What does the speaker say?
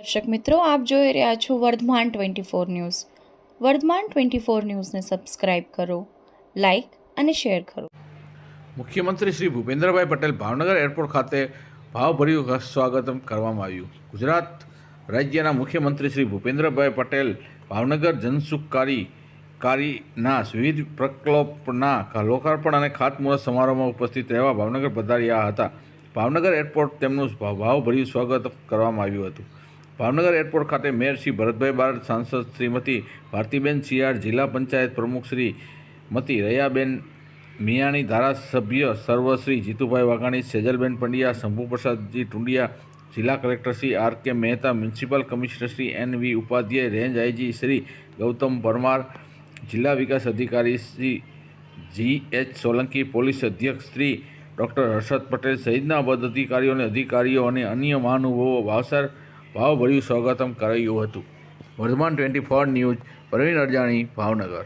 દર્શક મિત્રો, આપ જોઈ રહ્યા છો Vardhman twenty four news. Vardhman twenty four ન્યૂઝને સબસ્ક્રાઇબ કરો, લાઇક અને શેર કરો. મુખ્યમંત્રી શ્રી ભૂપેન્દ્રભાઈ પટેલ ભાવનગર એરપોર્ટ ખાતે ભાવભર્યું સ્વાગત કરવામાં આવ્યું. ગુજરાત રાજ્યના મુખ્યમંત્રી શ્રી ભૂપેન્દ્રભાઈ પટેલ ભાવનગર જનસુખકારી કારીના વિવિધ પ્રકલ્પના લોકાર્પણ અને ખાતમુહૂર્ત સમારોહમાં ઉપસ્થિત રહેવા ભાવનગર પધાર્યા હતા. ભાવનગર એરપોર્ટ તેમનું ભાવભર્યું સ્વાગત કરવામાં આવ્યું હતું. ભાવનગર એરપોર્ટ ખાતે મેયર શ્રી ભરતભાઈ બારડ સાંસદ શ્રીમતી ભારતીબેન શિયાળ, જિલ્લા પંચાયત પ્રમુખ શ્રી મતી રયાબેન, મિયાણી ધારાસભ્ય સર્વશ્રી જીતુભાઈ વાઘાણી, સેજલબેન પંડ્યા, શંભુપ્રસાદજી ટુંડિયા, જિલ્લા collector Shri R K Mehta, municipal commissioner Shri N V Upadhyay, range IG Shri Gautam Parmar, જિલ્લા વિકાસ અધિકારી Shri G H Solanki, police અધ્યક્ષ શ્રી ડૉક્ટર હર્ષદ પટેલ સહિતના પદ અધિકારીઓ અને અધિકારીઓ અને અન્ય મહાનુભાવો ભાવસર ભાવભર્યું સ્વાગતમ કરાયું હતું. Vardhman twenty four news Pravin Arjani Bhavnagar.